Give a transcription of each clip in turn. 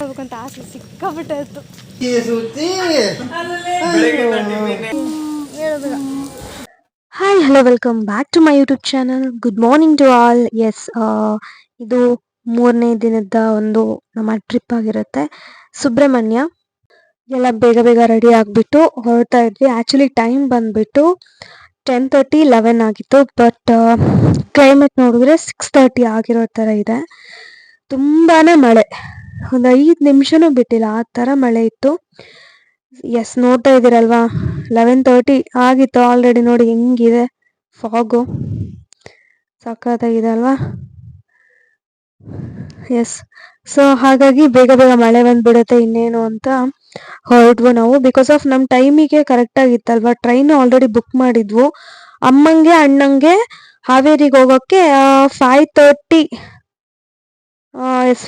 ಹೋಗ್ಬೇಕಂತ ಆಸೆ ಸಿಕ್ಕಾಬಿಟ್ಟೆ ಇತ್ತು. Hi hello welcome back to my YouTube channel good morning to all yes ಇದು ಮೂರನೇ ದಿನದ ಒಂದು ನಮ್ಮ ಟ್ರಿಪ್ ಆಗಿರುತ್ತೆ. ಸುಬ್ರಹ್ಮಣ್ಯ. ಎಲ್ಲ ಬೇಗ ಬೇಗ ರೆಡಿ ಆಗಿಬಿಟ್ಟು ಹೊರಡ್ತಾ ಇದ್ವಿ. ಆ್ಯಕ್ಚುಲಿ ಟೈಮ್ ಬಂದ್ಬಿಟ್ಟು ಟೆನ್ ತರ್ಟಿ ಲೆವೆನ್ ಆಗಿತ್ತು. ಬಟ್ ಕ್ಲೈಮೇಟ್ ನೋಡಿದ್ರೆ ಸಿಕ್ಸ್ ತರ್ಟಿ ಆಗಿರೋ ಥರ ಇದೆ. ತುಂಬಾ ಮಳೆ. ಒಂದು ಐದು ನಿಮಿಷನೂ ಬಿಟ್ಟಿಲ್ಲ, ಆ ಥರ ಮಳೆ ಇತ್ತು. ಎಸ್ ನೋಡ್ತಾ ಇದ್ದೀರಲ್ವಾ? ಲೆವೆನ್ ತರ್ಟಿ ಆಗಿತ್ತು ಆಲ್ರೆಡಿ ನೋಡಿ, ಹೆಂಗಿದೆ? ಫಾಗು ಸಖತ್ತಾಗಿದೆ ಅಲ್ವಾ? ಎಸ್ ಸೊ ಹಾಗಾಗಿ ಬೇಗ ಬೇಗ ಮಳೆ ಬಂದ್ಬಿಡುತ್ತೆ ಇನ್ನೇನು ಅಂತ ಹೊರಟ್ವು ನಾವು. ಬಿಕಾಸ್ ಆಫ್ ನಮ್ಮ ಟೈಮಿಗೆ ಕರೆಕ್ಟಾಗಿತ್ತಲ್ವಾ ಟ್ರೈನ್ ಆಲ್ರೆಡಿ ಬುಕ್ ಮಾಡಿದ್ವು. ಅಮ್ಮಂಗೆ, ಅಣ್ಣಂಗೆ ಹಾವೇರಿಗೆ ಹೋಗೋಕ್ಕೆ ಫೈವ್ ತರ್ಟಿ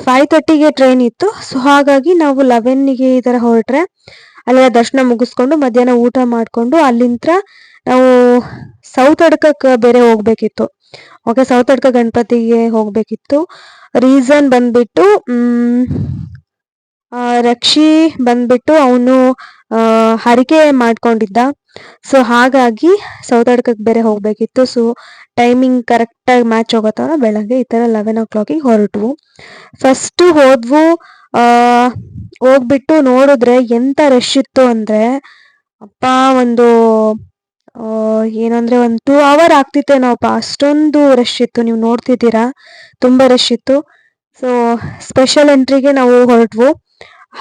ಫೈವ್ ತರ್ಟಿಗೆ ಟ್ರೈನ್ ಇತ್ತು. ಸೊ ಹಾಗಾಗಿ ನಾವು ಲೆವೆನ್ನಿಗೆ ಈ ಥರ ಹೊರಟ್ರೆ, ಅಲ್ಲೆಲ್ಲ ದರ್ಶನ ಮುಗಿಸ್ಕೊಂಡು ಮಧ್ಯಾಹ್ನ ಊಟ ಮಾಡಿಕೊಂಡು ಅಲ್ಲಿಂದ ನಾವು ಸೌತ್ ಅಡ್ಕಕ್ಕೆ ಬೇರೆ ಹೋಗ್ಬೇಕಿತ್ತು. ಓಕೆ ಸೌತ್ ಅಡ್ಕ ಗಣಪತಿಗೆ ಹೋಗ್ಬೇಕಿತ್ತು. ರೀಸನ್ ಬಂದ್ಬಿಟ್ಟು ರಕ್ಷಿ ಬಂದ್ಬಿಟ್ಟು ಅವನು ಹರಿಕೆ ಮಾಡ್ಕೊಂಡಿದ್ದ. ಸೊ ಹಾಗಾಗಿ ಸೌತ್ ಅಡ್ಕಕ್ಕೆ ಬೇರೆ ಹೋಗ್ಬೇಕಿತ್ತು. ಸೊ ಟೈಮಿಂಗ್ ಕರೆಕ್ಟಾಗಿ ಮ್ಯಾಚ್ ಆಗೋ ಬೆಳಗ್ಗೆ ಈ ಥರ ಲೆವೆನ್ ಓ ಕ್ಲಾಕಿಗೆ ಹೊರಟ್ವು. ಫಸ್ಟು ಹೋದ್ವು ಹೋಗ್ಬಿಟ್ಟು ನೋಡಿದ್ರೆ ಎಂತ ರಶ್ ಇತ್ತು ಅಂದ್ರೆ, ಅಪ್ಪ, ಒಂದು ಏನಂದ್ರೆ ಒಂದು ಟೂ ಅವರ್ ಆಗ್ತಿತ್ತೇನೋಪ್ಪ ಅಷ್ಟೊಂದು ರಶ್ ಇತ್ತು. ನೀವು ನೋಡ್ತಿದ್ದೀರಾ? ತುಂಬ ರಶ್ ಇತ್ತು. ಸೊ ಸ್ಪೆಷಲ್ ಎಂಟ್ರಿಗೆ ನಾವು ಹೊರಟ್ವು.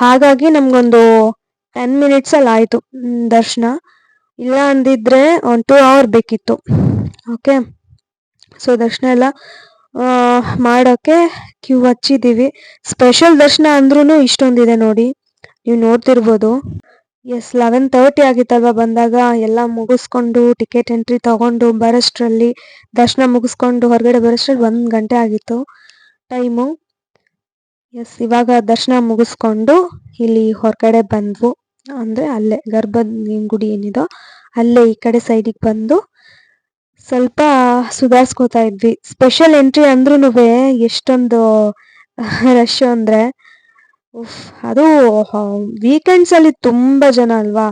ಹಾಗಾಗಿ ನಮ್ಗೊಂದು ಟೆನ್ ಮಿನಿಟ್ಸಲ್ಲಿ ಆಯಿತು ದರ್ಶನ. ಇಲ್ಲ ಅಂದಿದ್ರೆ ಒಂದು ಟೂ ಅವರ್ ಬೇಕಿತ್ತು. ಓಕೆ ಸೊ ದರ್ಶನ ಎಲ್ಲ ಮಾಡೋಕ್ಕೆ ಕ್ಯೂ ಹಚ್ಚಿದ್ದೀವಿ ಸ್ಪೆಷಲ್ ದರ್ಶನ ಅಂದ್ರೂ ಇಷ್ಟೊಂದಿದೆ ನೋಡಿ. ನೀವು ನೋಡ್ತಿರ್ಬೋದು. ಎಸ್ ಲೆವೆನ್ ತರ್ಟಿ ಆಗಿತ್ತಲ್ವ ಬಂದಾಗ. ಎಲ್ಲ ಮುಗಿಸ್ಕೊಂಡು ಟಿಕೆಟ್ ಎಂಟ್ರಿ ತಗೊಂಡು ಬರೋಷ್ಟರಲ್ಲಿ, ದರ್ಶನ ಮುಗಿಸ್ಕೊಂಡು ಹೊರಗಡೆ ಬರೋಷ್ಟ್ರಲ್ಲಿ ಒಂದು ಗಂಟೆ ಆಗಿತ್ತು. ಟೈಮು ಎಸ್ ಇವಾಗ ದರ್ಶನ ಮುಗಿಸ್ಕೊಂಡು ಇಲ್ಲಿ ಹೊರಗಡೆ ಬಂದ್ವು. ಅಂದರೆ ಅಲ್ಲೇ ಗರ್ಭದ ಗುಡಿ ಏನಿದೋ, ಅಲ್ಲೇ ಈ ಕಡೆ ಸೈಡಿಗೆ ಬಂದು ಸ್ವಲ್ಪ ಸುಧಾರಿಸ್ಕೋತಾ ಇದ್ವಿ. ಸ್ಪೆಷಲ್ ಎಂಟ್ರಿ ಅಂದ್ರೂ ಎಷ್ಟೊಂದು ರಶ್ ಅಂದರೆ ಅದು ವೀಕೆಂಡ್ಸ್ ಅಲ್ಲಿ ತುಂಬಾ ಜನ ಅಲ್ವಾ,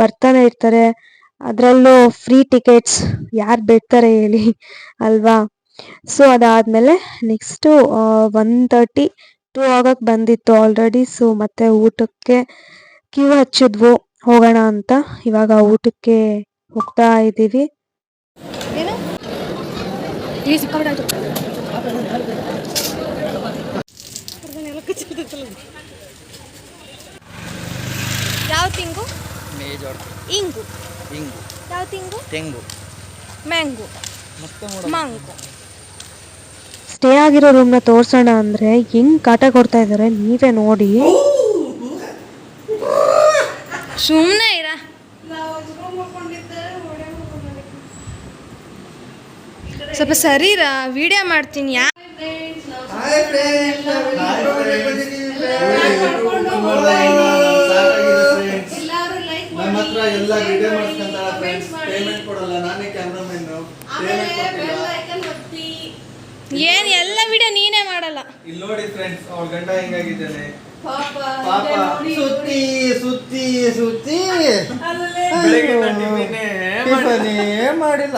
ಬರ್ತಾನೆ ಇರ್ತಾರೆ. ಅದರಲ್ಲೂ ಫ್ರೀ ಟಿಕೆಟ್ಸ್ ಯಾರು ಬಿಡ್ತಾರೆ ಹೇಳಿ, ಅಲ್ವಾ? ಸೊ ಅದಾದ್ಮೇಲೆ ನೆಕ್ಸ್ಟು ಒನ್ ತರ್ಟಿ ಟೂ ಆಗಕ್ಕೆ ಬಂದಿತ್ತು ಆಲ್ರೆಡಿ ಸೊ ಮತ್ತೆ ಊಟಕ್ಕೆ ಕ್ಯೂ ಹಚ್ಚಿದ್ವು ಹೋಗೋಣ ಅಂತ. ಇವಾಗ ಊಟಕ್ಕೆ ಹೋಗ್ತಾ ಇದ್ದೀವಿ. ಏನು? ಯಾವ ತಿಂಗು? ಮೇಜಾಡ್ ಇಂಗು. ಹಿಂಗು ಯಾವ ತಿಂಗು? ತೆಂಗು. ಮ್ಯಾಂಗೋ. ಮತ್ತೆ ಮಾಂಗೋ ಸ್ಟೇ ಆಗಿರೋ ರೂಮ್ನ ತೋರ್ಸೋಣ ಅಂದ್ರೆ ಹೆಂಗ್ ಕಾಟ ಕೊಡ್ತಾ ಇದಾರೆ ನೀವೇ ನೋಡಿ. ಸುಮ್ಮನೆ ಇರ. ಸ್ವಲ್ಪ ಸರಿರಾ ವಿಡಿಯೋ ಮಾಡ್ತೀನಿ ಎಲ್ಲ ವಿಡಿಯೋ ಏನ್ ಎಲ್ಲ ವಿಡಿಯೋ ನೀನೇ ಮಾಡಲ್ಲ. ಇಲ್ಲಿ ನೋಡಿ ಫ್ರೆಂಡ್ಸ್ ಅವ್ರ ಗಂಡ ಹೆಂಗಾಗಿದ್ದಾನೆ? ಪಾಪ ಸುತ್ತಿ ಸುತ್ತಿ ಸುತ್ತಿ. ಟಿಫನೇ ಮಾಡಿಲ್ಲ.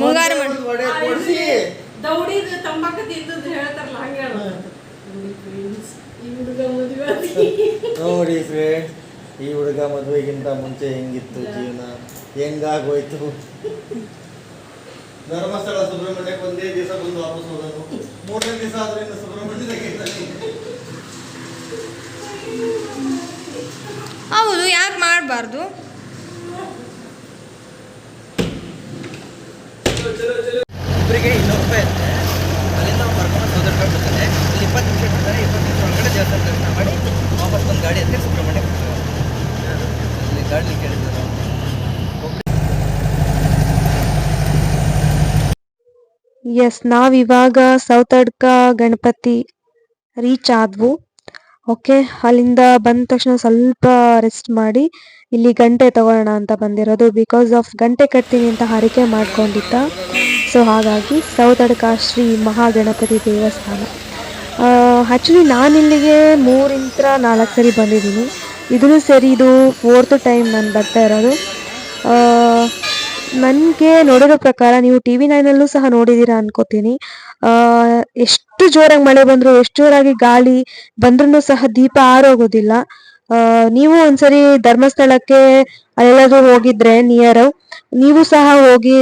ಮುಂಗಾರು ವಡೆ ಕೊಡ್ಸಿ. ದೌಡಿದ ತಂಬಾಕು ತಿಂದದ್ದು ಹೇಳ್ತಾರಲ್ಲ ಹಂಗೆ ನೋಡಿ ಫ್ರೆಂಡ್ಸ್ ಈ ಹುಡುಗ ಮದುವೆಗಿಂತ ಮುಂಚೆ ಹೆಂಗಿತ್ತು ಜೀವನ? ಹೆಂಗಾಗೋಯ್ತು? ಧರ್ಮಸ್ಥಳ ಸುಬ್ರಹ್ಮಣ್ಯಕ್ಕೆ ಒಂದೇ ದಿವಸ ಬಂದು ವಾಪಸ್ ಹೋಗೋದು ಮೂರನೇ ದಿವಸ ಆದ್ರಿಂದ ಸುಬ್ರಹ್ಮಣ್ಯದಾಗ. ಹೌದು ಯಾಕೆ ಮಾಡಬಾರ್ದು? ಒಬ್ಬರಿಗೆ ಇನ್ನೂರು ರೂಪಾಯಿ ಇರುತ್ತೆ ಅಲ್ಲಿಂದ ಅವ್ನು ಕರ್ಕೊಂಡು ಸೋದರ್ಕೊಂಡು ಅಲ್ಲಿ ಇಪ್ಪತ್ತು ನಿಮಿಷ ಇರ್ತಾರೆ ಇಪ್ಪತ್ತು ನಿಮಿಷ ಒಳಗಡೆ ದೇವಸ್ಥಾನ ದರ್ಶನ ಮಾಡಿ ವಾಪಸ್ ಒಂದು ಗಾಡಿ ಹತ್ತಿರ ಸುಬ್ರಹ್ಮಣ್ಯ ಅಲ್ಲಿ ಗಾಡಿ ಕೇಳಿದ್ರು ಎಸ್ ನಾವಿವಾಗ ಸೌತಡ್ಕ ಗಣಪತಿ ರೀಚ್ ಆದ್ವು. ಓಕೆ, ಅಲ್ಲಿಂದ ಬಂದ ತಕ್ಷಣ ಸ್ವಲ್ಪ ರೆಸ್ಟ್ ಮಾಡಿ, ಇಲ್ಲಿ ಗಂಟೆ ತಗೊಳ್ಳೋಣ ಅಂತ ಬಂದಿರೋದು. ಬಿಕಾಸ್ ಆಫ್ ಗಂಟೆ ಕಟ್ತೀನಿ ಅಂತ ಹರಿಕೆ ಮಾಡ್ಕೊಂಡಿದ್ದ. ಸೊ ಹಾಗಾಗಿ ಸೌತಡ್ಕ ಶ್ರೀ ಮಹಾಗಣಪತಿ ದೇವಸ್ಥಾನ. ಆ್ಯಕ್ಚುಲಿ ನಾನು ಇಲ್ಲಿಗೆ ಮೂರಿಂದ ನಾಲ್ಕು ಸರಿ ಬಂದಿದ್ದೀನಿ. ಇದೂ ಸರಿ ಇದು ಫೋರ್ತ್ ಟೈಮ್ ನಾನು ಬರ್ತಾ ಇರೋದು. ನನಗೆ ನೋಡಿರೋ ಪ್ರಕಾರ ನೀವು ಟಿವಿ ನೈನಲ್ಲೂ ಸಹ ನೋಡಿದ್ದೀರಾ ಅನ್ಕೋತೀನಿ. ಎಷ್ಟು ಜೋರಾಗಿ ಮಳೆ ಬಂದ್ರು, ಎಷ್ಟು ಜೋರಾಗಿ ಗಾಳಿ ಬಂದ್ರೂ ಸಹ ದೀಪ ಆರೋಗೋದಿಲ್ಲ. ನೀವು ಒಂದ್ಸರಿ ಧರ್ಮಸ್ಥಳಕ್ಕೆ ಅಲ್ಲೆಲ್ಲಾದ್ರೂ ಹೋಗಿದ್ರೆ ನಿಯರ್ ನೀವು ಸಹ ಹೋಗಿ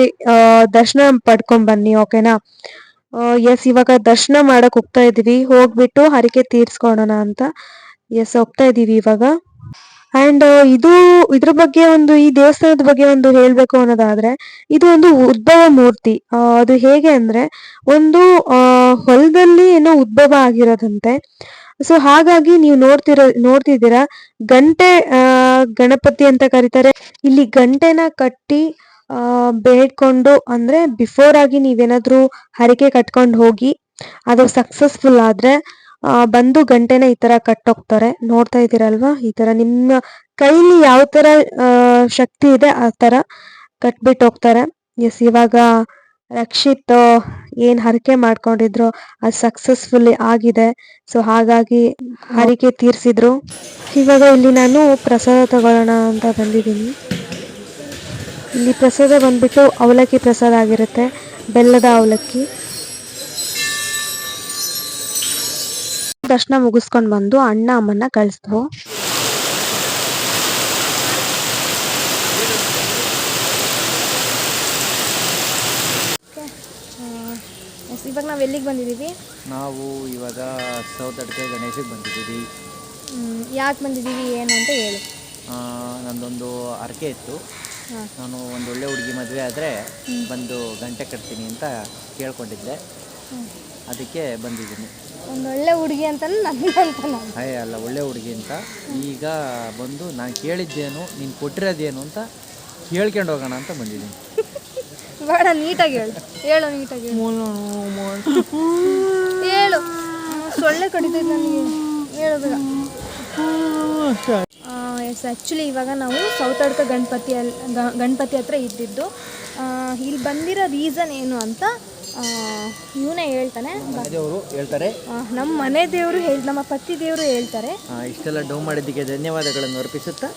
ದರ್ಶನ ಪಡ್ಕೊಂಡ್ ಬನ್ನಿ ಓಕೆನಾ ಎಸ್ ಇವಾಗ ದರ್ಶನ ಮಾಡಕ್ ಹೋಗ್ತಾ ಇದೀವಿ ಹೋಗ್ಬಿಟ್ಟು ಹರಿಕೆ ತೀರ್ಸ್ಕೊಳೋಣ ಅಂತ. ಎಸ್ ಹೋಗ್ತಾ ಇದೀವಿ ಇವಾಗ. ಅಂಡ್ ಇದು ಇದ್ರ ಬಗ್ಗೆ ಒಂದು, ಈ ದೇವಸ್ಥಾನದ ಬಗ್ಗೆ ಒಂದು ಹೇಳ್ಬೇಕು ಅನ್ನೋದಾದ್ರೆ, ಇದು ಒಂದು ಉದ್ಭವ ಮೂರ್ತಿ. ಅದು ಹೇಗೆ ಅಂದ್ರೆ, ಒಂದು ಹೊಲದಲ್ಲಿ ಏನೋ ಉದ್ಭವ ಆಗಿರೋದಂತೆ. ಸೊ ಹಾಗಾಗಿ ನೀವು ನೋಡ್ತಿರೋ, ನೋಡ್ತಿದ್ದೀರಾ, ಗಂಟೆ ಗಣಪತಿ ಅಂತ ಕರೀತಾರೆ. ಇಲ್ಲಿ ಗಂಟೆನ ಕಟ್ಟಿ, ಆ, ಬೇಡ್ಕೊಂಡು, ಅಂದ್ರೆ ಬಿಫೋರ್ ಆಗಿ ನೀವೇನಾದ್ರೂ ಹರಕೆ ಕಟ್ಕೊಂಡು ಹೋಗಿ, ಅದು ಸಕ್ಸಸ್ಫುಲ್ ಆದ್ರೆ ಬಂದು ಗಂಟೆನ ಈ ತರ ಕಟ್ಟೋಗ್ತಾರೆ. ನೋಡ್ತಾ ಇದ್ದೀರಲ್ವಾ? ಈ ತರ ನಿಮ್ಮ ಕೈಲಿ ಯಾವ ತರ ಶಕ್ತಿ ಇದೆ, ಆ ತರ ಕಟ್ಬಿಟ್ಟು ಹೋಗ್ತಾರೆ. ಎಸ್, ಇವಾಗ ರಕ್ಷಿತ್ ಏನ್ ಹರಕೆ ಮಾಡ್ಕೊಂಡಿದ್ರು, ಅದು ಸಕ್ಸಸ್ಫುಲ್ ಆಗಿದೆ. ಸೊ ಹಾಗಾಗಿ ಹರಿಕೆ ತೀರ್ಸಿದ್ರು. ಇವಾಗ ಇಲ್ಲಿ ನಾನು ಪ್ರಸಾದ ತಗೊಳ್ಳೋಣ ಅಂತ ಬಂದಿದ್ದೀನಿ. ಇಲ್ಲಿ ಪ್ರಸಾದ ಬಂದ್ಬಿಟ್ಟು ಅವಲಕ್ಕಿ ಪ್ರಸಾದ ಆಗಿರುತ್ತೆ. ಬೆಲ್ಲದ ಅವಲಕ್ಕಿ. ದರ್ಶನ ಮುಗಿಸ್ಕೊಂಡು ಬಂದು ಅಣ್ಣ ಅಮ್ಮನ್ನ ಕಳಿಸ್ತು ಇವಾಗ ನಾವು ಎಲ್ಲಿಗೆ ಬಂದಿದ್ದೀವಿ? ನಾವು ಇವಾಗ ಸೌತ್ ಅಡ್ಕೆ ಗಣೇಶಿಗೆ ಬಂದಿದ್ದೀವಿ. ಯಾಕೆ ಬಂದಿದ್ದೀವಿ ಏನು ಅಂತ ಹೇಳಿ. ಆ, ನಂದೊಂದು ಅರ್ಕೆ ಇತ್ತು. ನಾನು ಒಂದು ಒಳ್ಳೆ ಹುಡುಗಿ ಮದುವೆ ಆದರೆ ಬಂದು ಗಂಟೆ ಕಟ್ತೀನಿ ಅಂತ ಕೇಳ್ಕೊಂಡಿದ್ದೆ. ಅದಕ್ಕೆ ಬಂದಿದ್ದೀನಿ. ಒಂದು ಒಳ್ಳೆ ಹುಡುಗಿ ಅಂತ ನನ್ನ ಅಂತ ನಾನು. ಹಾಯ್ ಅಲ್ಲ ಒಳ್ಳೆ ಹುಡುಗಿ ಅಂತ. ಈಗ ಬಂದು ನಾನು ಕೇಳಿದ್ದೇನು ನೀನು ಕೊಟ್ಟಿರೋದೇನು ಅಂತ ಕೇಳ್ಕೊಂಡು ಹೋಗೋಣ ಅಂತ ಬಂದಿದ್ದೀನಿ. ಬೇಡ ನೀಟಾಗಿ ಹೇಳು. ಹೇಳು ನೀಟಾಗಿ ಹೇಳು. ಹೇಳು. ಸೊಳ್ಳೆ ಕಡಿತೈತೆ ನನಗೆ. ಹೇಳೋದಾಗ ಎಸ್ ಆ್ಯಕ್ಚುಲಿ ಇವಾಗ ನಾವು ಸೌತಡ್ಕ ಗಣಪತಿ ಅಲ್ ಗಣಪತಿ ಹತ್ರ ಇದ್ದಿದ್ದು. ಇಲ್ಲಿ ಬಂದಿರೋ ರೀಸನ್ ಏನು ಅಂತ ಇವನೇ ಹೇಳ್ತಾನೆ. ದೇವರು ಹೇಳ್ತಾರೆ. ನಮ್ಮ ಮನೆ ದೇವರು ಹೇಳಿ ನಮ್ಮ ಪತಿ ದೇವರು ಹೇಳ್ತಾರೆ. ಇಷ್ಟೆಲ್ಲ ಡೌ ಮಾಡಿದ್ದಕ್ಕೆ ಧನ್ಯವಾದಗಳನ್ನು ಅರ್ಪಿಸುತ್ತಾ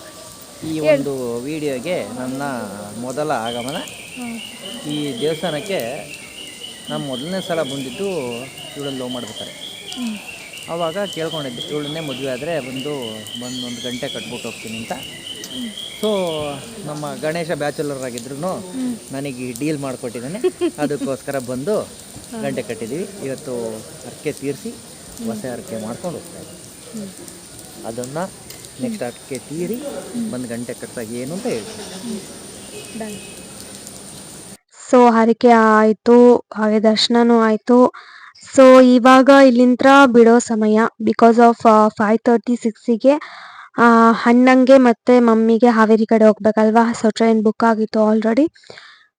ಈ ಒಂದು ವಿಡಿಯೋಗೆ ನನ್ನ ಮೊದಲ ಆಗಮನ. ಈ ದೇವಸ್ಥಾನಕ್ಕೆ ನಮ್ಮ ಮೊದಲನೇ ಸಲ ಬಂದಿದ್ದು ಇವಳನ್ನು ಲವ್ ಮಾಡ್ಬೇಕಾರೆ. ಆವಾಗ ಕೇಳ್ಕೊಂಡಿದ್ದೆ ಇವಳನ್ನೇ ಮದುವೆ ಆದರೆ ಬಂದು ಬಂದು ಒಂದು ಗಂಟೆ ಕಟ್ಬಿಟ್ಟು ಹೋಗ್ತೀನಿ ಅಂತ. ಸೊ ನಮ್ಮ ಗಣೇಶ ಬ್ಯಾಚುಲರ್ ಆಗಿದ್ರು ನನಗೆ ಡೀಲ್ ಮಾಡಿಕೊಟ್ಟಿದ್ದಾನೆ. ಅದಕ್ಕೋಸ್ಕರ ಬಂದು ಗಂಟೆ ಕಟ್ಟಿದ್ದೀವಿ. ಇವತ್ತು ಅರ್ಕೆ ತೀರಿಸಿ ಹೊಸ ಹರಕೆ ಮಾಡ್ಕೊಂಡು ಹೋಗ್ತಾ ಇದ್ದೀವಿ ಅದನ್ನು ನೆಕ್ಸ್ಟ್ ಅರ್ಕೆ ತೀರಿ ಬಂದು ಗಂಟೆ ಕಟ್ಟಿದಾಗ ಏನು ಅಂತ ಹೇಳ್ತೀವಿ ಸೊ ಹರಿಕೆ ಆಯಿತು. ಹಾಗೆ ದರ್ಶನನೂ ಆಯಿತು. ಸೊ ಇವಾಗ ಇಲ್ಲಿಂದ ಬಿಡೋ ಸಮಯ. ಬಿಕಾಸ್ ಆಫ್ ಫೈವ್ ತರ್ಟಿ ಸಿಕ್ಸಿಗೆ ಅಣ್ಣಂಗೆ ಮತ್ತು ಮಮ್ಮಿಗೆ ಹಾವೇರಿ ಕಡೆ ಹೋಗ್ಬೇಕಲ್ವಾ? ಸೊ ಟ್ರೈನ್ ಬುಕ್ ಆಗಿತ್ತು already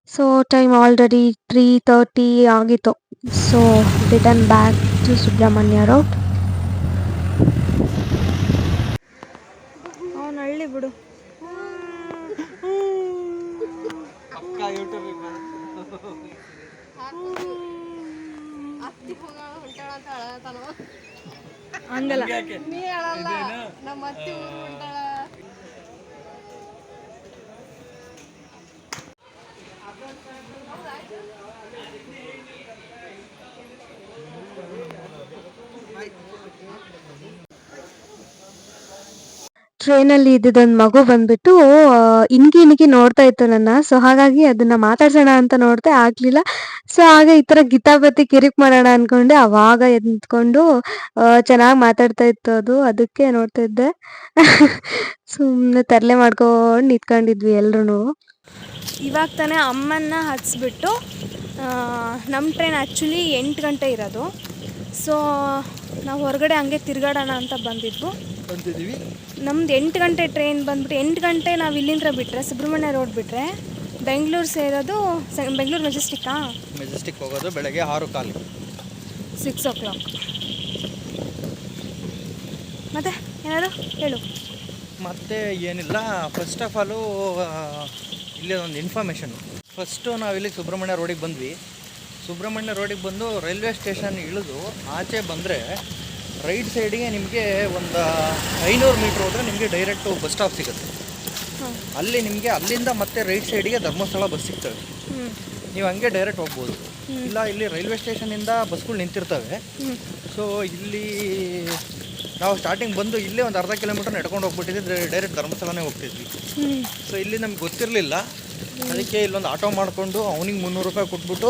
so time already three thirty ಆಗಿತ್ತು. So return back to Subrahmanya road ಅವನು ಹಳ್ಳಿ ಬಿಡು ಹಂಗಲ್ಲ. ಟ್ರೈನಲ್ಲಿ ಇದ್ದಿದ್ದೊಂದು ಮಗು ಬಂದ್ಬಿಟ್ಟು ಇನ್ಗಿ ಇನ್ಗಿ ನೋಡ್ತಾ ಇತ್ತು ನನ್ನ, ಸೊ ಹಾಗಾಗಿ ಅದನ್ನ ಮಾತಾಡ್ಸೋಣ ಅಂತ ನೋಡ್ತಾ ಆಗ್ಲಿಲ್ಲ. ಸೊ ಆಗ ಈ ತರ ಗೀತಾಪತಿ ಕಿರಿಕ್ ಮಾಡೋಣ ಅನ್ಕೊಂಡೆ, ಅವಾಗ ಎದ್ಕೊಂಡು ಚೆನ್ನಾಗಿ ಮಾತಾಡ್ತಾ ಇತ್ತು ಅದು, ಅದಕ್ಕೆ ನೋಡ್ತಾ ಇದ್ದೆ. ಸುಮ್ಮನೆ ತರಲೆ ಮಾಡ್ಕೊಂಡು ನಿಂತ್ಕೊಂಡಿದ್ವಿ ಎಲ್ರು ಇವಾಗ ತಾನೇ ಅಮ್ಮನ್ನ ಹಚ್ಬಿಟ್ಟು ನಮ್ಮ ಟ್ರೈನ್ ಆ್ಯಕ್ಚುಲಿ ಎಂಟು ಗಂಟೆ ಇರೋದು. ಸೊ ನಾವು ಹೊರಗಡೆ ಹಂಗೆ ತಿರ್ಗಾಡೋಣ ಅಂತ ಬಂದಿದ್ವು. ಬಂದಿದ್ದೀವಿ. ನಮ್ದು ಎಂಟು ಗಂಟೆ ಟ್ರೈನ್ ಬಂದ್ಬಿಟ್ಟು ಎಂಟು ಗಂಟೆ ನಾವು ಇಲ್ಲಿಂದ ಬಿಟ್ಟರೆ ಸುಬ್ರಹ್ಮಣ್ಯ ರೋಡ್ ಬಿಟ್ಟರೆ ಬೆಂಗಳೂರು ಸೇರೋದು ಬೆಂಗಳೂರು ಮೆಜೆಸ್ಟಿಕ್ಕಾ ಮೆಜೆಸ್ಟಿಕ್ ಹೋಗೋದು ಬೆಳಗ್ಗೆ ಆರು ಕಾಲು. ಸಿಕ್ಸ್ ಓ ಕ್ಲಾಕ್ ಮತ್ತೆ ಏನಾದ್ರು ಹೇಳು. ಮತ್ತೆ ಏನಿಲ್ಲ ಫಸ್ಟ್ ಆಫ್ ಆಲು ಇಲ್ಲೇ ಒಂದು ಇನ್ಫಾರ್ಮೇಷನ್ ಫಸ್ಟು ನಾವಿಲ್ಲಿ ಸುಬ್ರಹ್ಮಣ್ಯ ರೋಡಿಗೆ ಬಂದ್ವಿ. ಸುಬ್ರಹ್ಮಣ್ಯ ರೋಡಿಗೆ ಬಂದು ರೈಲ್ವೆ ಸ್ಟೇಷನ್ ಇಳಿದು ಆಚೆ ಬಂದರೆ ರೈಟ್ ಸೈಡಿಗೆ ನಿಮಗೆ ಒಂದು ಐನೂರು ಮೀಟ್ರ್ ಹೋದರೆ ನಿಮಗೆ ಡೈರೆಕ್ಟು ಬಸ್ ಸ್ಟಾಪ್ ಸಿಗುತ್ತೆ. ಅಲ್ಲಿ ನಿಮಗೆ ಅಲ್ಲಿಂದ ಮತ್ತೆ ರೈಟ್ ಸೈಡಿಗೆ ಧರ್ಮಸ್ಥಳ ಬಸ್ ಸಿಗ್ತವೆ. ನೀವು ಹಂಗೆ ಡೈರೆಕ್ಟ್ ಹೋಗ್ಬೋದು. ಇಲ್ಲ ಇಲ್ಲಿ ರೈಲ್ವೆ ಸ್ಟೇಷನಿಂದ ಬಸ್ಗಳು ನಿಂತಿರ್ತವೆ. ಸೊ ಇಲ್ಲಿ ನಾವು ಸ್ಟಾರ್ಟಿಂಗ್ ಬಂದು ಇಲ್ಲೇ ಒಂದು ಅರ್ಧ ಕಿಲೋಮೀಟರ್ ನಡ್ಕೊಂಡು ಹೋಗ್ಬಿಟ್ಟಿದ್ರೆ ಡೈರೆಕ್ಟ್ ಧರ್ಮಸ್ಥಳನೇ ಹೋಗ್ತಿದ್ವಿ. ಸೊ ಇಲ್ಲಿ ನಮ್ಗೆ ಗೊತ್ತಿರಲಿಲ್ಲ. ಅದಕ್ಕೆ ಇಲ್ಲೊಂದು ಆಟೋ ಮಾಡಿಕೊಂಡು ಅವನಿಗೆ ಮುನ್ನೂರು ರೂಪಾಯಿ ಕೊಟ್ಬಿಟ್ಟು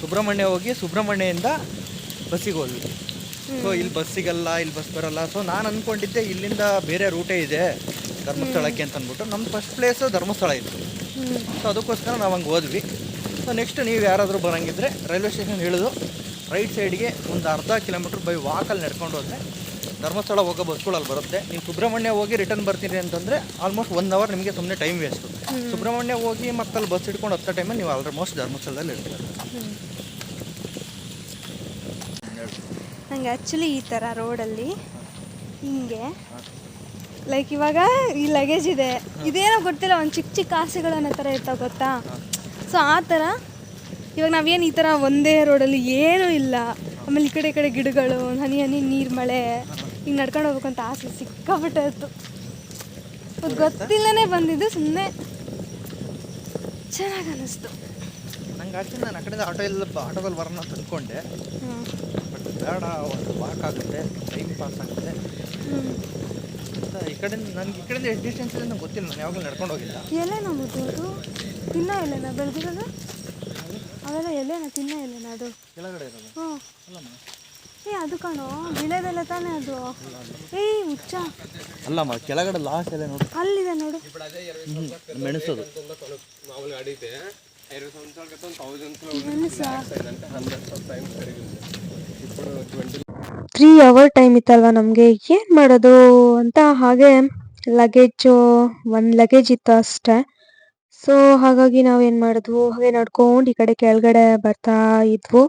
ಸುಬ್ರಹ್ಮಣ್ಯ ಹೋಗಿ ಸುಬ್ರಹ್ಮಣ್ಯದಿಂದ ಬಸ್ಸಿಗೆ ಹೋದ್ವಿ. ಸೊ ಇಲ್ಲಿ ಬಸ್ ಸಿಗಲ್ಲ ಇಲ್ಲಿ ಬಸ್ ಬರಲ್ಲ. ಸೊ ನಾನು ಅಂದ್ಕೊಂಡಿದ್ದೆ ಇಲ್ಲಿಂದ ಬೇರೆ ರೂಟೇ ಇದೆ ಧರ್ಮಸ್ಥಳಕ್ಕೆ ಅಂತ ಅಂದ್ಬಿಟ್ಟು. ನಮ್ಮ ಫಸ್ಟ್ ಪ್ಲೇಸ್ ಧರ್ಮಸ್ಥಳ ಇತ್ತು ಸೊ ಅದಕ್ಕೋಸ್ಕರ ನಾವು ಹಂಗೆ ಹೋದ್ವಿ. ಸೊ ನೆಕ್ಸ್ಟ್ ನೀವು ಯಾರಾದರೂ ಬರೋಂಗಿದ್ರೆ ರೈಲ್ವೆ ಸ್ಟೇಷನ್ ಇಳಿದು ರೈಟ್ ಸೈಡ್ಗೆ ಒಂದು ಅರ್ಧ ಕಿಲೋಮೀಟ್ರ್ ಬೈ ವಾಕಲ್ಲಿ ನಡ್ಕೊಂಡು ಹೋದರೆ ಧರ್ಮಸ್ಥಳ ಹೋಗೋ ಬಸ್ಗಳಲ್ಲಿ ಬರುತ್ತೆ. ನೀವು ಸುಬ್ರಹ್ಮಣ್ಯ ಹೋಗಿ ರಿಟರ್ನ್ ಬರ್ತೀನಿ ಅಂತಂದರೆ ಆಲ್ಮೋಸ್ಟ್ ಒನ್ ಅವರ್ ನಿಮಗೆ ಸುಮ್ಮನೆ ಟೈಮ್ ವೇಸ್ಟು ಸುಬ್ರಹ್ಮಣ್ಯ ಹೋಗಿ ಮತ್ತೆ ಅಲ್ಲಿ ಬಸ್ ಹಿಡ್ಕೊಂಡು ಹತ್ತೋ ಟೈಮಲ್ಲಿ ನೀವು ಆಲ್ಮೋಸ್ಟ್ ಧರ್ಮಸ್ಥಳದಲ್ಲಿ ಇರ್ತೀರ. ನಂಗೆ ಆ್ಯಕ್ಚುಲಿ ಈ ಥರ ರೋಡಲ್ಲಿ ಹಿಂಗೆ ಲೈಕ್ ಇವಾಗ ಈ ಲಗೇಜ್ ಇದೆ. ಇದೇನೋ ಗೊತ್ತಿಲ್ಲ ಒಂದು ಚಿಕ್ಕ ಚಿಕ್ಕ ಆಸೆಗಳು ಅನ್ನೋ ಥರ ಇರ್ತಾವೆ ಗೊತ್ತಾ? ಸೊ ಆ ಥರ ಇವಾಗ ನಾವೇನು ಈ ಥರ ಒಂದೇ ರೋಡಲ್ಲಿ ಏನೂ ಇಲ್ಲ. ಆಮೇಲೆ ಈ ಕಡೆ ಈ ಕಡೆ ಗಿಡಗಳು ಹನಿ ಹನಿ ನೀರು ಮಳೆ ಹಿಂಗೆ ನಡ್ಕೊಂಡು ಹೋಗ್ಬೇಕಂತ ಅಂತ ಆಸೆ ಸಿಕ್ಕಾಬಿಟ್ಟಿತ್ತು ಇತ್ತು. ಗೊತ್ತಿಲ್ಲನೇ ಬಂದಿದ್ದು ಸುಮ್ಮನೆ ಚೆನ್ನಾಗಿ ಅನ್ನಿಸ್ತು ನಂಗೆ ಆ್ಯಕ್ಚುಲಿ ನಾನು ಆ ಕಡೆಯಿಂದ ಆಟೋ ಇಲ್ಲ ಆಟೋದಲ್ಲಿ ಬರೋಣ ಅಂತ ಅಂದ್ಕೊಂಡೆ ಬಟ್ ಬೇಡ ಒಂದು ವಾಕ್ ಆಗುತ್ತೆ ಟೈಮ್ ಪಾಸ್ ಆಗುತ್ತೆ. ಅಂತ ಈ ಕಡೆಯಿಂದ ನನಗೆ ಈ ಕಡೆಯಿಂದ ಎಷ್ಟು ಡಿಸ್ಟೆನ್ಸ್ ಇದೆ ನಂಗೆ ಗೊತ್ತಿಲ್ಲ ನಾನು ಯಾವಾಗಲೂ ನಡ್ಕೊಂಡು ಹೋಗಿಲ್ಲ. ಎಲೆನಾ ಮುದ್ದು ಅದು ತಿನ್ನ ಎಲೆನಾ ಬೆಳೆದಿರೋದು? ಅವೆಲ್ಲ ಎಲೆನಾ ತಿನ್ನ ಎಲೆನಾ ಅದು? ಕೆಳಗಡೆ ಇರೋದು? ಹ್ಞೂ ಅಲ್ಲಮ್ಮ. ಏ ಅದು ಕಾಣೋ. ವಿಳೆದೆಲೆ ತಾನೇ ಅದು. ಏಯ್ ಹುಚ್ಚ. ಅಲ್ಲಮ್ಮ ಕೆಳಗಡೆ ಲಾಸ್ಟ್ ಎಲ್ಲ ನೋಡಿ. ಅಲ್ಲಿದೆ ನೋಡು. ಮೆಣಸದು. ಮೆಣಸ. ತ್ರೀ ಅವರ್ ಟೈಮ್ ಇತ್ತಲ್ವಾ ನಮಗೆ? ಏನು ಮಾಡೋದು ಅಂತ ಹಾಗೆ ಲಗೇಜು ಒಂದು ಲಗೇಜ್ ಇತ್ತು ಅಷ್ಟೇ. ಸೊ ಹಾಗಾಗಿ ನಾವೇನು ಮಾಡಿದ್ವು? ಹಾಗೆ ನಡ್ಕೊಂಡು ಈ ಕಡೆ ಕೆಳಗಡೆ ಬರ್ತಾ ಇದ್ವು.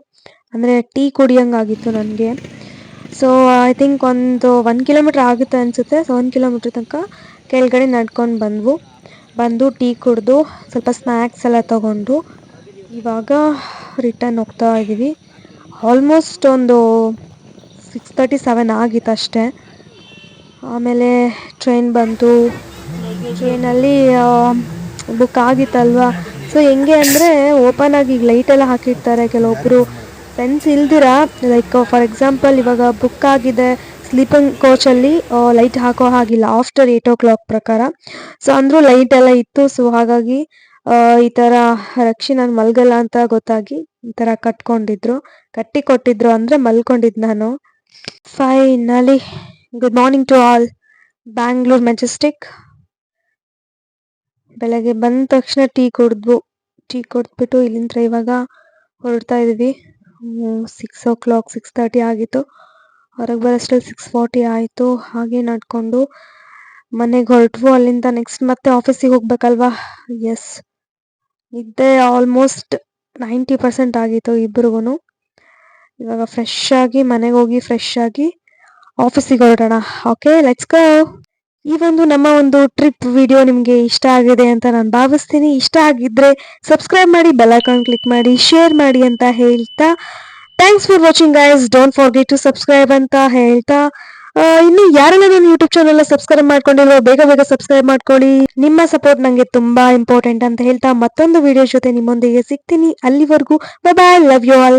ಅಂದರೆ ಟೀ ಕುಡಿಯೋಂಗಾಗಿತ್ತು ನನಗೆ. ಸೊ ಐ ಥಿಂಕ್ ಒಂದು ಒನ್ ಕಿಲೋಮೀಟ್ರ್ ಆಗುತ್ತೆ ಅನಿಸುತ್ತೆ. ಸೊ ಒಂದು ಕಿಲೋಮೀಟ್ರ್ ತನಕ ಕೆಳಗಡೆ ನಡ್ಕೊಂಡು ಬಂದ್ವು. ಬಂದು ಟೀ ಕುಡಿದು, ಸ್ವಲ್ಪ ಸ್ನ್ಯಾಕ್ಸ್ ಎಲ್ಲ ತೊಗೊಂಡು, ಇವಾಗ ರಿಟರ್ನ್ ಹೋಗ್ತಾ ಇದ್ದೀವಿ ಆಲ್ಮೋಸ್ಟ್ ಒಂದು ಸಿಕ್ಸ್ ತರ್ಟಿ ಸೆವೆನ್ ಆಗಿತ್ತು ಅಷ್ಟೇ. ಆಮೇಲೆ ಟ್ರೈನ್ ಬಂತು. ಟ್ರೈನಲ್ಲಿ ಬುಕ್ ಆಗಿತ್ತಲ್ವ? ಸೊ ಹೆಂಗೆ ಅಂದರೆ ಓಪನ್ ಆಗಿ ಈಗ ಲೈಟೆಲ್ಲ ಹಾಕಿರ್ತಾರೆ. ಕೆಲವೊಬ್ಬರು ಸೆನ್ಸ್ ಇಲ್ದಿರ? ಲೈಕ್ ಫಾರ್ ಎಕ್ಸಾಂಪಲ್ ಇವಾಗ ಬುಕ್ ಆಗಿದೆ ಸ್ಲೀಪಿಂಗ್ ಕೋಚಲ್ಲಿ ಲೈಟ್ ಹಾಕೋ ಹಾಗಿಲ್ಲ ಆಫ್ಟರ್ ಏಟ್ ಓ ಕ್ಲಾಕ್ ಪ್ರಕಾರ. ಸೊ ಅಂದರೂ ಲೈಟ್ ಎಲ್ಲ ಇತ್ತು ಸೊ ಹಾಗಾಗಿ ಆ, ಈ ಥರ ರಕ್ಷಿ ನಾನು ಮಲ್ಗಲ್ಲ ಅಂತ ಗೊತ್ತಾಗಿ ಈ ಥರ ಕಟ್ಕೊಂಡಿದ್ರು. ಕಟ್ಟಿ ಕೊಟ್ಟಿದ್ರು ಅಂದರೆ ಮಲ್ಕೊಂಡಿದ್ದು ನಾನು. Finally good morning to all Bangalore Majestic ಬೆಳಗ್ಗೆ ಬಂದ ತಕ್ಷಣ ಟೀ ಕುಡಿದ್ವು. ಟೀ ಕುಡಿದ್ಬಿಟ್ಟು ಇಲ್ಲಿಂದ ಇವಾಗ ಹೊರಡ್ತಾ ಇದ್ದೀವಿ six o'clock six thirty ಆಗಿತ್ತು. ಹೊರಗೆ ಬರೋಷ್ಟ್ರಲ್ಲಿ ಸಿಕ್ಸ್ ಫಾರ್ಟಿ ಆಯಿತು. ಹಾಗೆ ನಡ್ಕೊಂಡು ಮನೆಗೆ ಹೊರಟ್ವು. ಅಲ್ಲಿಂದ ನೆಕ್ಸ್ಟ್ ಮತ್ತೆ ಆಫೀಸಿಗೆ ಹೋಗ್ಬೇಕಲ್ವಾ? ಎಸ್ ನಿದ್ದೆ ಆಲ್ಮೋಸ್ಟ್ ನೈಂಟಿ ಪರ್ಸೆಂಟ್ ಆಗಿತ್ತು ಇಬ್ರಿಗೂ ಇವಾಗ ಫ್ರೆಶ್ ಆಗಿ ಮನೆಗೆ ಹೋಗಿ ಫ್ರೆಶ್ ಆಗಿ ಆಫೀಸಿಗೆ ಹೊರಡೋಣ. ಓಕೆ ಲೆಟ್ಸ್ ಗೋ ಈ ಒಂದು ನಮ್ಮ ಒಂದು ಟ್ರಿಪ್ ವಿಡಿಯೋ ನಿಮಗೆ ಇಷ್ಟ ಆಗಿದೆ ಅಂತ ನಾನು ಭಾವಿಸ್ತೀನಿ. ಇಷ್ಟ ಆಗಿದ್ರೆ ಸಬ್ಸ್ಕ್ರೈಬ್ ಮಾಡಿ ಬೆಲ್ ಐಕಾನ್ ಕ್ಲಿಕ್ ಮಾಡಿ ಶೇರ್ ಮಾಡಿ ಅಂತ ಹೇಳ್ತಾ. Thanks for watching guys don't forget to subscribe ಅಂತ ಹೇಳ್ತಾ. ಇನ್ನು ಯಾರೆಲ್ಲ ನನ್ನ ಯೂಟ್ಯೂಬ್ ಚಾನಲ್ ಸಬ್ಸ್ಕ್ರೈಬ್ ಮಾಡ್ಕೊಂಡಿಲ್ವೋ ಬೇಗ ಬೇಗ ಸಬ್ಸ್ಕ್ರೈಬ್ ಮಾಡ್ಕೊಳ್ಳಿ. ನಿಮ್ಮ ಸಪೋರ್ಟ್ ನಂಗೆ ತುಂಬಾ ಇಂಪಾರ್ಟೆಂಟ್ ಅಂತ ಹೇಳ್ತಾ ಮತ್ತೊಂದು ವಿಡಿಯೋ ಜೊತೆ ನಿಮ್ಮೊಂದಿಗೆ ಸಿಗ್ತೀನಿ. ಅಲ್ಲಿವರೆಗೂ ಬಾಯ್ ಲವ್ ಯು ಆಲ್